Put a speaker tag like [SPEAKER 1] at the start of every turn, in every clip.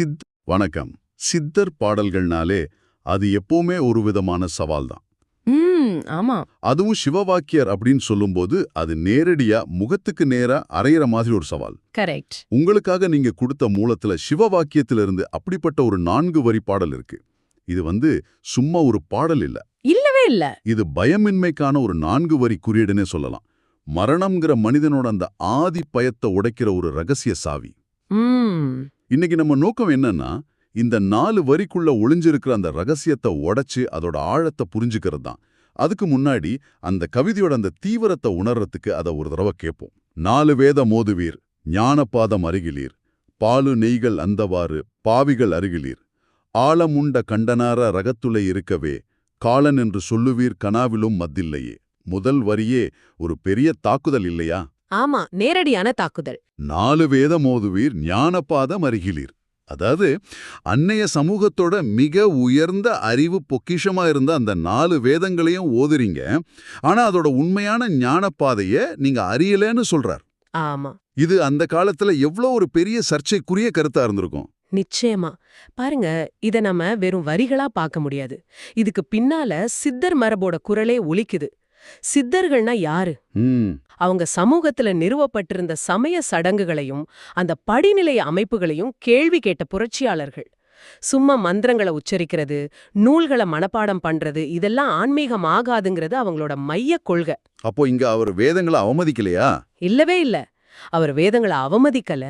[SPEAKER 1] சித் வணக்கம். சித்தர் பாடல்கள்னாலே அது எப்பவுமே ஒரு விதமான சவால் தான்
[SPEAKER 2] ஆமா.
[SPEAKER 1] அதுவும் சிவவாக்கியர் அப்படின்னு சொல்லும்போது அது நேரடியா முகத்துக்கு நேரா அரையிற மாதிரி ஒரு சவால்.
[SPEAKER 2] கரெக்ட்.
[SPEAKER 1] உங்களுக்காக நீங்க கொடுத்த மூலத்துல சிவவாக்கியத்திலிருந்து அப்படிப்பட்ட ஒரு நான்கு வரி பாடல் இருக்கு. இது வந்து சும்மா ஒரு பாடல் இல்ல.
[SPEAKER 2] இல்லவே இல்ல.
[SPEAKER 1] இது பயமின்மைக்கான ஒரு நான்கு வரி குறியீடுனே சொல்லலாம். மரணம்ங்கிற மனிதனோட அந்த ஆதி பயத்தை உடைக்கிற ஒரு ரகசிய சாவி. இன்னைக்கு நம்ம நோக்கம் என்னன்னா இந்த நாலு வரிக்குள்ள ஒளிஞ்சிருக்கிற அந்த ரகசியத்தை உடைச்சு அதோட ஆழத்தை புரிஞ்சுக்கிறது தான். அதுக்கு முன்னாடி அந்த கவிதையோட அந்த தீவிரத்தை உணர்றதுக்கு அதை ஒரு தடவை கேட்போம் நாலு வேத மோதுவீர் ஞானபாதம் அருகிலீர். பாலு நெய்கள் அந்தவாறு பாவிகள் அருகிலீர். ஆழமுண்ட கண்டனார ரகத்துளை இருக்கவே காலன் என்று சொல்லுவீர் கனாவிலும் மத்தில்லையே. முதல் வரியே ஒரு பெரிய தாக்குதல் இல்லையா?
[SPEAKER 2] ஆமா நேரடியான தாக்குதல்.
[SPEAKER 1] நாலு வேத மோதுவீர் ஞானபாதம் அருகிலீர். அதாவது அன்னைய சமூகத்தோட மிக உயர்ந்த அறிவு பொக்கிஷமா இருந்த அந்த நாலு வேதங்களையும் ஓதுறீங்க. ஆனா அதோட உண்மையான ஞானப்பாதைய நீங்க அறியலன்னு சொல்றார்.
[SPEAKER 2] ஆமா.
[SPEAKER 1] இது அந்த காலத்துல எவ்வளோ ஒரு பெரிய சர்ச்சைக்குரிய கருத்தா இருந்திருக்கும்.
[SPEAKER 2] நிச்சயமா. பாருங்க இத நம்ம வெறும் வரிகளா பார்க்க முடியாது. இதுக்கு பின்னால சித்தர் மரபோட குரலே ஒலிக்குது. சித்தர்கள்னா யாரு? அவங்க சமூகத்துல நிறுவப்பட்டிருந்த சமய சடங்குகளையும் அந்த படிநிலை அமைப்புகளையும் கேள்வி கேட்ட புரட்சியாளர்கள். சும்மா மந்திரங்களை உச்சரிக்கிறது நூல்களை மனப்பாடம் பண்றது இதெல்லாம் ஆன்மீகம் ஆகாதுங்கிறது அவங்களோட மைய கொள்கை.
[SPEAKER 1] அப்போ இங்க அவர் வேதங்களை அவமதிக்கலையா?
[SPEAKER 2] இல்லவே இல்ல. அவர் வேதங்களை அவமதிக்கல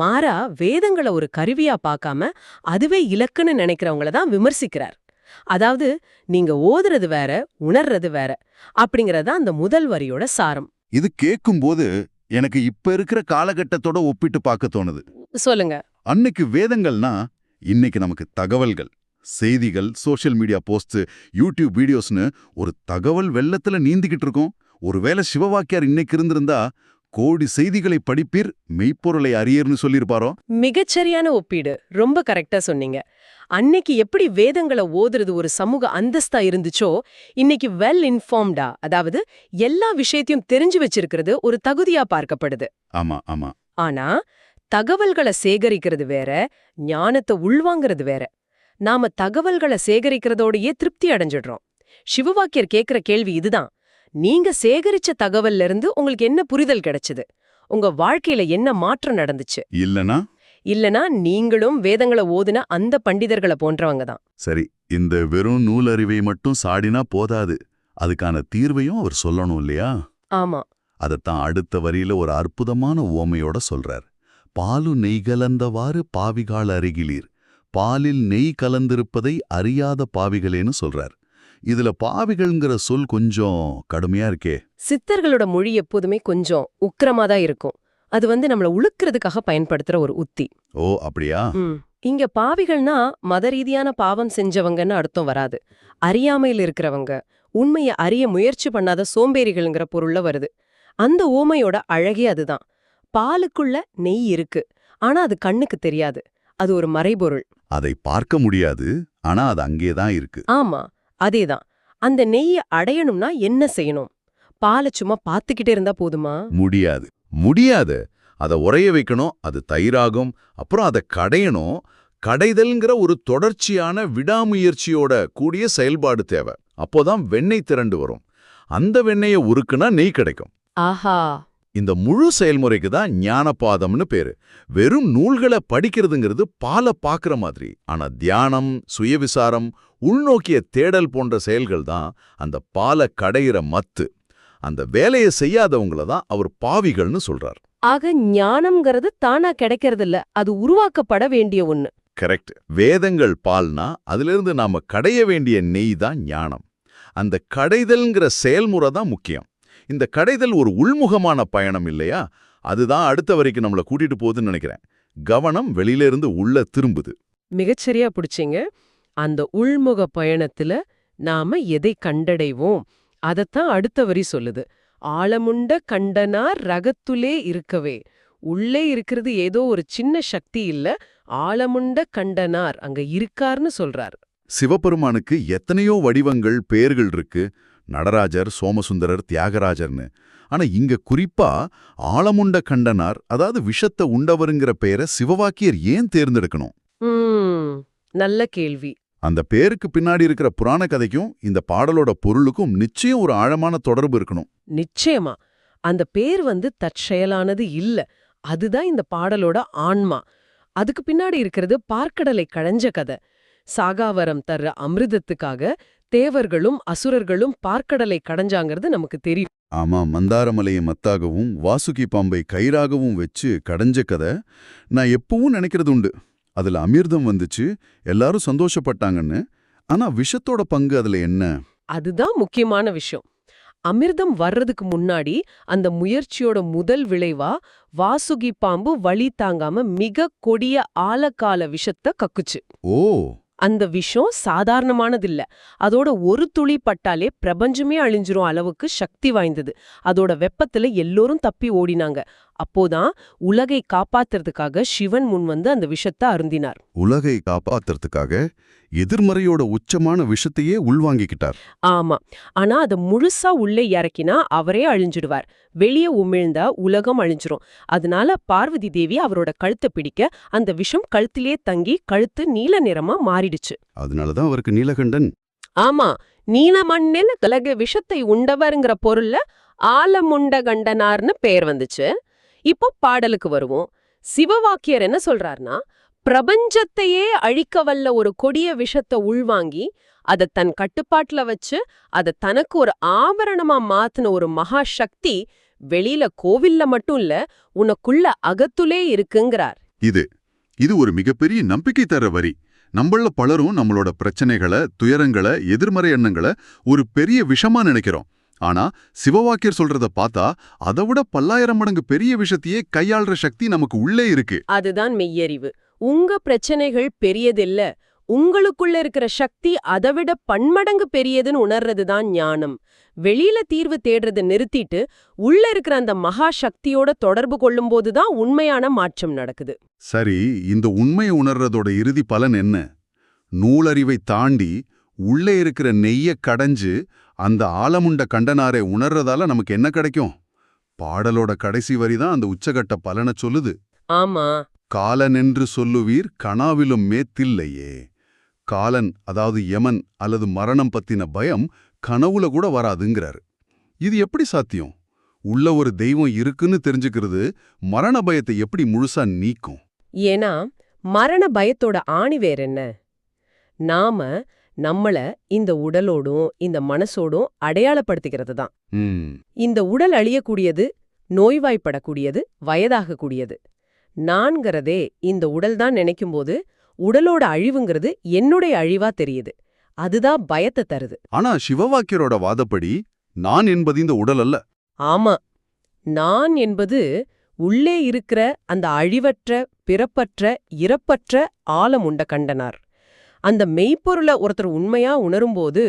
[SPEAKER 2] மாறா வேதங்களை ஒரு கருவியா பார்க்காம அதுவே இலக்குன்னு நினைக்கிறவங்கள தான் விமர்சிக்கிறார். அதாவது நீங்க ஓதுறது வேற உணர்றது வேற அப்படிங்கறது அந்த முதல் வரியோட சாரம்.
[SPEAKER 1] இது கேட்கும்போது எனக்கு இப்ப இருக்கிற காலகட்டத்தோட ஒப்பிட்டு பார்க்க தோணுது.
[SPEAKER 2] சொல்லுங்க.
[SPEAKER 1] அன்னைக்கு வேதங்கள்னா இன்னைக்கு நமக்கு தகவல்கள் செய்திகள் சோஷியல் மீடியா போஸ்ட் யூடியூப் வீடியோஸ்னு ஒரு தகவல் வெள்ளத்துல நீந்திக்கிட்டு இருக்கோம். ஒருவேளை சிவவாக்கியார் இன்னைக்கு இருந்திருந்தா கோடி செய்திகளை படிப்பீர் மெய்ப்பொருளை அறியர்னு சொல்லியிருப்பாரோ?
[SPEAKER 2] மிகச்சரியான ஒப்பீடு. ரொம்ப கரெக்டா சொன்னீங்க. அன்னைக்கு எப்படி வேதங்களை ஓதுறது ஒரு சமூக அந்தஸ்தா இருந்துச்சோ இன்னைக்கு வெல் இன்ஃபார்ம்டா அதாவது எல்லா விஷயத்தையும் தெரிஞ்சு வச்சிருக்கிறது ஒரு தகுதியா பார்க்கப்படுது.
[SPEAKER 1] ஆமா ஆமா.
[SPEAKER 2] ஆனா தகவல்களை சேகரிக்கிறது வேற ஞானத்தை உள்வாங்கிறது வேற. நாம தகவல்களை சேகரிக்கிறதோடயே திருப்தி அடைஞ்சிடுறோம். சிவவாக்கியர் கேக்குற கேள்வி இதுதான். நீங்க சேகரிச்ச தகவல்ல இருந்து உங்களுக்கு என்ன புரிதல் கிடைச்சது? உங்க வாழ்க்கையில என்ன மாற்றம் நடந்துச்சு?
[SPEAKER 1] இல்லனா?
[SPEAKER 2] இல்லனா நீங்களும் வேதங்களை ஓதுன அந்த பண்டிதர்களை போன்றவங்க தான்.
[SPEAKER 1] சரி இந்த வெறும் நூலறிவை மட்டும் சாடினா போதாது. அதுக்கான தீர்வையும் அவர் சொல்லணும் இல்லையா?
[SPEAKER 2] ஆமா.
[SPEAKER 1] அதத்தான் அடுத்த வரியில ஒரு அற்புதமான உவமையோட சொல்றார். பாலு நெய் கலந்தவாறு பாவிகால் அருகிலீர். பாலில் நெய் கலந்திருப்பதை அறியாத பாவிகளேன்னு சொல்றார். இதுல பாவிகள்ங்கிற சொல் கொஞ்சம் கடுமையா இருக்கே.
[SPEAKER 2] சித்தர்களோட மொழி எப்போதுமே கொஞ்சம் உக்கிரமா தான் இருக்கும். அது வந்து நம்மள உழுக்கிறதுக்காக பயன்படுத்துற ஒரு உத்தி.
[SPEAKER 1] ஓ அப்படியா.
[SPEAKER 2] இங்க பாவிகள்னா மத ரீதியான பாவம் செஞ்சவங்கன்னு அர்த்தம் வராது. அறியாமையில் இருக்கிறவங்க. உண்மைய அறிய முயற்சி பண்ணாத சோம்பேறிகள்ங்கிற பொருள்ல வருது. அந்த ஓமையோட அழகே அதுதான். பாலுக்குள்ள நெய் இருக்கு. ஆனா அது கண்ணுக்கு தெரியாது. அது ஒரு மறைபொருள்.
[SPEAKER 1] அதை பார்க்க முடியாது. ஆனா அது அங்கேதான் இருக்கு.
[SPEAKER 2] ஆமா. அதேதான். அந்த நெய்ய அடையணும்னா என்ன செய்யணும்? பாலை சும்மா பார்த்துக்கிட்டே இருந்தா போதுமா?
[SPEAKER 1] முடியாது. முடியாது. அதை உறைய வைக்கணும் அது தயிராகும் அப்புறம் அதை கடையணும். கடைதல்ங்கிற ஒரு தொடர்ச்சியான விடாமுயற்சியோட கூடிய செயல்பாடு தேவை. அப்போதான் வெண்ணெய் திரண்டு வரும். அந்த வெண்ணெயை உருக்குனா நெய் கிடைக்கும்.
[SPEAKER 2] ஆஹா.
[SPEAKER 1] இந்த முழு செயல்முறைக்கு தான் ஞானபாதம்னு பேரு. வெறும் நூல்களை படிக்கிறதுங்கிறது பாலை பார்க்குற மாதிரி. ஆனா தியானம் சுயவிசாரம் உள்நோக்கிய தேடல் போன்ற செயல்கள் தான் அந்த பாலை கடையிற மத்து. அந்த வேலையை செய்யாதவங்கள தான் அவர் பாவிகள்னு சொல்றார்.
[SPEAKER 2] ஆக ஞானம்ங்கிறது தானா கிடைக்கிறது இல்ல அது உருவாக்கப்பட வேண்டிய ஒண்ணு.
[SPEAKER 1] கரெக்ட். வேதங்கள் பால்னா அதிலிருந்து நாம கடைய வேண்டிய நெய் தான் ஞானம். அந்த கடைதல்ங்கிற செயல்முறை தான் முக்கியம். இந்த கடைதல் ஒரு உள்முகமான பயணம் இல்லையா? அதுதான் அடுத்த வரைக்கும் நம்மளை கூட்டிட்டு போகுதுன்னு நினைக்கிறேன். கவனம் வெளியில இருந்து உள்ள திரும்புது.
[SPEAKER 2] மிகச்சரியா பிடிச்சீங்க. அந்த உள்முக பயணத்துல நாம எதை கண்டடைவோம்? அதத்தான் அடுத்த வரி சொல்லுது. ஆழமுண்ட கண்டனார் ரகத்துலே இருக்கவே. உள்ளே இருக்கிறது ஏதோ ஒரு சின்ன சக்தி இல்ல ஆழமுண்ட கண்டனார் அங்க இருக்கார்னு சொல்றார்.
[SPEAKER 1] சிவபெருமானுக்கு எத்தனையோ வடிவங்கள் பெயர்கள் இருக்கு. நடராஜர் சோமசுந்தரர் தியாகராஜர்னு. ஆனா இங்க குறிப்பா ஆலமுண்ட கண்டனார் அதாவது விஷத்தை உண்டவருங்கிற பெயரை சிவவாக்கியர் ஏன் தேர்ந்தெடுக்கணும்?
[SPEAKER 2] நல்ல கேள்வி.
[SPEAKER 1] அந்த பேருக்கு பின்னாடி இருக்கிற புராண கதைக்கும் இந்த பாடலோட பொருளுக்கும் நிச்சயம் ஒரு ஆழமான தொடர்பு இருக்கணும்.
[SPEAKER 2] நிச்சயமா. அந்த பேர் வந்து தற்செயலானது இல்ல. அதுதான் இந்த பாடலோட ஆன்மா. அதுக்கு பின்னாடி இருக்கிறது பார்க்கடலை களைஞ்ச கதை. சாகாவரம் தர்ற அமிர்தத்துக்காக தேவர்களும் அசுரர்களும் பார்க்கடலை கடைஞ்சாங்கிறது நமக்கு தெரியும்.
[SPEAKER 1] ஆமா மந்தாரமலையை மத்தாகவும் வாசுகி பாம்பை கயிறாகவும் வச்சு கடைஞ்ச கதை நான் எப்பவும் நினைக்கிறது உண்டு. அதுல அமிர்தம் வந்துச்சு எல்லாரும் சந்தோஷப்பட்டாங்கன்னு. ஆனா விஷத்தோட பங்கு அதுல என்ன?
[SPEAKER 2] அதுதான் முக்கியமான விஷயம். அமிர்தம் வர்றதுக்கு முன்னாடி அந்த முயற்சியோட முதல் விளைவா வாசுகி பாம்பு வலி தாங்காம மிக கொடிய ஆலக்கால விஷத்தை கக்குச்சு.
[SPEAKER 1] ஓ!
[SPEAKER 2] அந்த விஷம் சாதாரணமானதில்ல. அதோட ஒரு துளி பட்டாலே பிரபஞ்சமே அழிஞ்சிரும் அளவுக்கு சக்தி வாய்ந்தது. அதோட வெப்பத்துல எல்லோரும் தப்பி ஓடினாங்க. அப்போதான் உலகை காப்பாத்துறதுக்காக சிவன் முன் வந்து அந்த விஷத்தை அருந்தினார்.
[SPEAKER 1] உலகை காப்பாத்துறதுக்காக எதிர்மறையோட உச்சமான விஷத்தையே உள்வாங்கிக்கிட்டார்.
[SPEAKER 2] ஆமா. ஆனா அத முழுசா உள்ளே இறக்கினா அவரே அழிஞ்சிடுவார். வெளியே உமிழ்ந்தா உலகம் அழிஞ்சிரும். அதனால பார்வதி தேவி அவரோட கழுத்தை பிடிக்க அந்த விஷம் கழுத்திலே தங்கி கழுத்து நீல நிறமா மாறிடுச்சு.
[SPEAKER 1] அதனாலதான் அவருக்கு நீலகண்டன்.
[SPEAKER 2] ஆமா. நீல மண்ணில் கலக விஷத்தை உண்டவர்ங்கிற பொருள்ல ஆலமுண்ட கண்டனார்னு பேர் வந்துச்சு. இப்போ பாடலுக்கு வருவோம். சிவவாக்கியர் என்ன சொல்றாருன்னா பிரபஞ்சத்தையே அழிக்க வல்ல ஒரு கொடிய விஷத்தை உள்வாங்கி அத தன் கட்டுப்பாட்டுல வச்சு அத தனக்கு ஒரு ஆபரணமா மாத்துன ஒரு மகா சக்தி வெளியில கோவில்ல மட்டும் இல்ல உனக்குள்ள அகத்துலே இருக்குங்கிறார்.
[SPEAKER 1] இது இது ஒரு மிகப்பெரிய நம்பிக்கை தர வரி. நம்மள பலரும் நம்மளோட பிரச்சனைகளை துயரங்களை எதிர்மறை எண்ணங்களை ஒரு பெரிய விஷமா நினைக்கிறோம். ஆனா சிவவாக்கியர் சொல்றத பார்த்தா அதை விட பல்லாயிரம் மடங்கு பெரிய விஷத்தையே கையாள்ற சக்தி நமக்கு உள்ளே இருக்கு.
[SPEAKER 2] அதுதான் மெய்யறிவு. உங்க பிரச்சனைகள் பெரியதில்ல. உங்களுக்குள்ள இருக்கிற சக்தி அதைவிட பன்மடங்கு பெரியதுன்னு உணர்றதுதான் ஞானம். வெளியில தீர்வு தேடுறத நிறுத்திட்டு உள்ள இருக்கிற அந்த மகா சக்தியோட தொடர்பு கொள்ளும்போது தான் உண்மையான மாற்றம் நடக்குது.
[SPEAKER 1] சரி இந்த உண்மையை உணர்றதோட இறுதி பலன் என்ன? நூலறிவை தாண்டி உள்ளே இருக்கிற நெய்ய கடைஞ்சு அந்த ஆலமுண்ட கண்டனாரை உணர்றதால நமக்கு என்ன கிடைக்கும்? பாடலோட கடைசி வரி தான் அந்த உச்சகட்ட பலனை சொல்லுது.
[SPEAKER 2] ஆமா.
[SPEAKER 1] காலனென்று சொல்லுவீர் கனாவிலும் மேத்தில்லையே. காலன் அதாவது யமன் அல்லது மரணம் பத்தின பயம் கனவுல கூட வராதுங்கிறாரு. இது எப்படி சாத்தியம்? உள்ள ஒரு தெய்வம் இருக்குன்னு தெரிஞ்சுக்கிறது மரண பயத்தை எப்படி முழுசா நீக்கும்?
[SPEAKER 2] ஏன்னா மரண பயத்தோட ஆணி வேற என்ன நாம நம்மள இந்த உடலோடும் இந்த மனசோடும் அடையாளப்படுத்திக்கிறது தான் இந்த உடல் அழியக்கூடியது நோய்வாய்ப்படக்கூடியது வயதாகக்கூடியது. நான்கிறதே இந்த உடல் தான் நினைக்கும்போது உடலோட அழிவுங்கிறது என்னுடைய அழிவா தெரியுது. அதுதான் பயத்தை தருது.
[SPEAKER 1] ஆனா சிவவாக்கியரோட வாதப்படி நான் என்பது இந்த உடல் அல்ல.
[SPEAKER 2] ஆமா. நான் என்பது உள்ளே இருக்கிற அந்த அழிவற்ற பிறப்பற்ற இறப்பற்ற ஆலமுண்ட கண்டனார். அந்த மெய்ப்பொருளை ஒருத்தர் உண்மையா உணரும்போது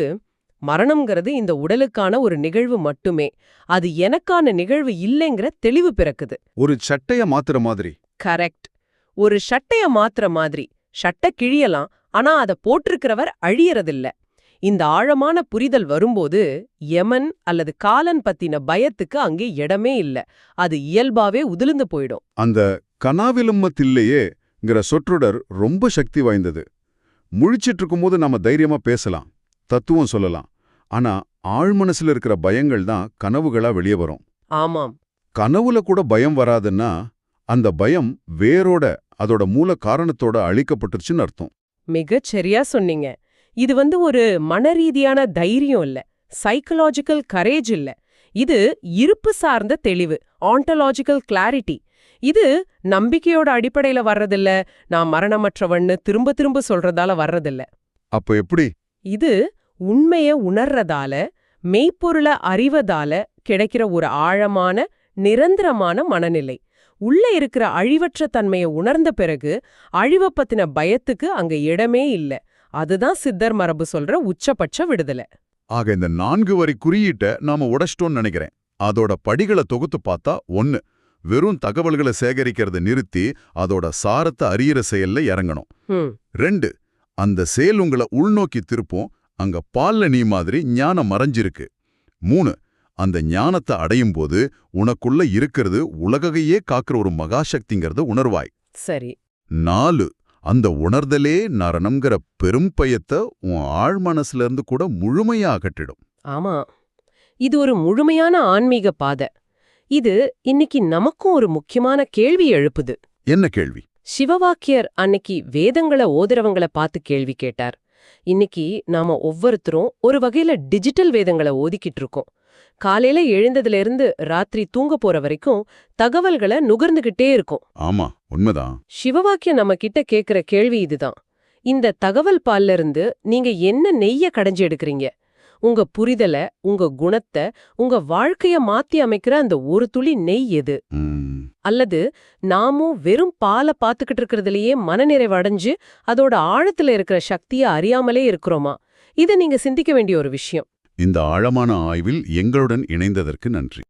[SPEAKER 2] மரணம்ங்கிறது இந்த உடலுக்கான ஒரு நிகழ்வு மட்டுமே. அது எனக்கான நிகழ்வு இல்லைங்கிற தெளிவு பிறக்குது.
[SPEAKER 1] ஒரு சட்டைய மாத்துற மாதிரி.
[SPEAKER 2] கரெக்ட். ஒரு சட்டைய மாத்துற மாதிரி. சட்டை கிழியலாம் ஆனா அத போட்டிருக்கிறவர் அழியறதில்ல. இந்த ஆழமான புரிதல் வரும்போது யமன் அல்லது காலன் பத்தின பயத்துக்கு அங்கே இடமே இல்ல. அது இயல்பாவே உதிர்ந்து போயிடும்.
[SPEAKER 1] அந்த கனாவிலும்மத்தில்லையேங்கிற சொற்றொடர் ரொம்ப சக்தி வாய்ந்தது. முழிச்சிட்டு இருக்கும்போது நாம தைரியமா பேசலாம் தத்துவம் சொல்லலாம். ஆனா ஆழ்மனசுல இருக்கிற பயங்கள் தான் கனவுகளா வெளியே வரும்.
[SPEAKER 2] ஆமாம்.
[SPEAKER 1] கனவுல கூட பயம் வராதுன்னா அந்த பயம் வேரோட அதோட மூல காரணத்தோட அழிக்கப்பட்டுருச்சுன்னு அர்த்தம்.
[SPEAKER 2] மிகச் சரியா சொன்னீங்க. இது வந்து ஒரு மனரீதியான தைரியம் இல்ல சைக்கலாஜிக்கல் கரேஜ் இல்ல. இது இருப்பு சார்ந்த தெளிவு ஆண்டலாஜிக்கல் கிளாரிட்டி இது நம்பிக்கையோட அடிப்படையில வர்றதில்ல. நான் மரணமற்றவன்னு திரும்ப திரும்ப சொல்றதால வர்றதில்ல.
[SPEAKER 1] அப்போ எப்படி?
[SPEAKER 2] இது உண்மைய உணர்றதால மெய்ப்பொருள அறிவதால கிடைக்கிற ஒரு ஆழமான நிரந்தரமான மனநிலை. உள்ள இருக்கிற அழிவற்ற தன்மையை உணர்ந்த பிறகு அழிவ பத்தின பயத்துக்கு அங்க இடமே இல்ல. அதுதான் சித்தர் மரபு சொல்ற உச்சபட்ச விடுதலை.
[SPEAKER 1] ஆக இந்த நான்கு வரி குறியீட்டை நாம உடைச்சிட்டோம்னு நினைக்கிறேன். அதோட படிகளை தொகுத்து பார்த்தா ஒன்னு வெறும் தகவல்களை சேகரிக்கிறத நிறுத்தி அதோட சாரத்தை அறியிற செயல்ல இறங்கணும். ரெண்டு அந்த செயல் உங்களை உள்நோக்கி திருப்பும். அங்க பால்ல நீ மாதிரி ஞானம் மறைஞ்சிருக்கு. மூணு அந்த ஞானத்தை அடையும் போது உனக்குள்ள இருக்கிறது உலகையே காக்கிற ஒரு மகாசக்திங்கிறத உணர்வாய்.
[SPEAKER 2] சரி.
[SPEAKER 1] நாலு அந்த உணர்தலே நரணம்ங்கிற பெரும் பயத்தை உன் ஆழ் மனசுல இருந்து கூட முழுமையா அகற்றிடும்.
[SPEAKER 2] ஆமா. இது ஒரு முழுமையான ஆன்மீக பாதை. இது இன்னைக்கு நமக்கும் ஒரு முக்கியமான கேள்வி எழுப்புது.
[SPEAKER 1] என்ன கேள்வி?
[SPEAKER 2] சிவவாக்கியர் அன்னைக்கு வேதங்களை ஓதுறவங்கள பார்த்து கேள்வி கேட்டார். இன்னைக்கு நாம ஒவ்வொருத்தரும் ஒரு வகையில டிஜிட்டல் வேதங்களை ஓதிக்கிட்டு இருக்கோம். காலையில எழுந்ததுல இருந்து ராத்திரி தூங்க போற வரைக்கும் தகவல்களை நுகர்ந்துகிட்டே இருக்கும்.
[SPEAKER 1] ஆமா உண்மைதான்.
[SPEAKER 2] சிவவாக்கியம் நம்ம கிட்ட கேக்குற கேள்வி இதுதான். இந்த தகவல் பால்ல இருந்து நீங்க என்ன நெய்ய கடைஞ்சு எடுக்கறீங்க? உங்க புரிதல உங்க குணத்தை உங்க வாழ்க்கைய மாத்தி அமைக்கிற அந்த ஒரு துளி நெய் எது? அல்லது நாமும் வெறும் பாலை பார்த்துக்கிட்டு இருக்கிறதுலயே மனநிறைவு அடைஞ்சு அதோட ஆழத்துல இருக்கிற சக்தியை அறியாமலே இருக்கிறோமா? இதை நீங்க சிந்திக்க வேண்டிய ஒரு விஷயம்.
[SPEAKER 1] இந்த ஆழமான ஆய்வில் எங்களுடன் இணைந்ததற்கு நன்றி.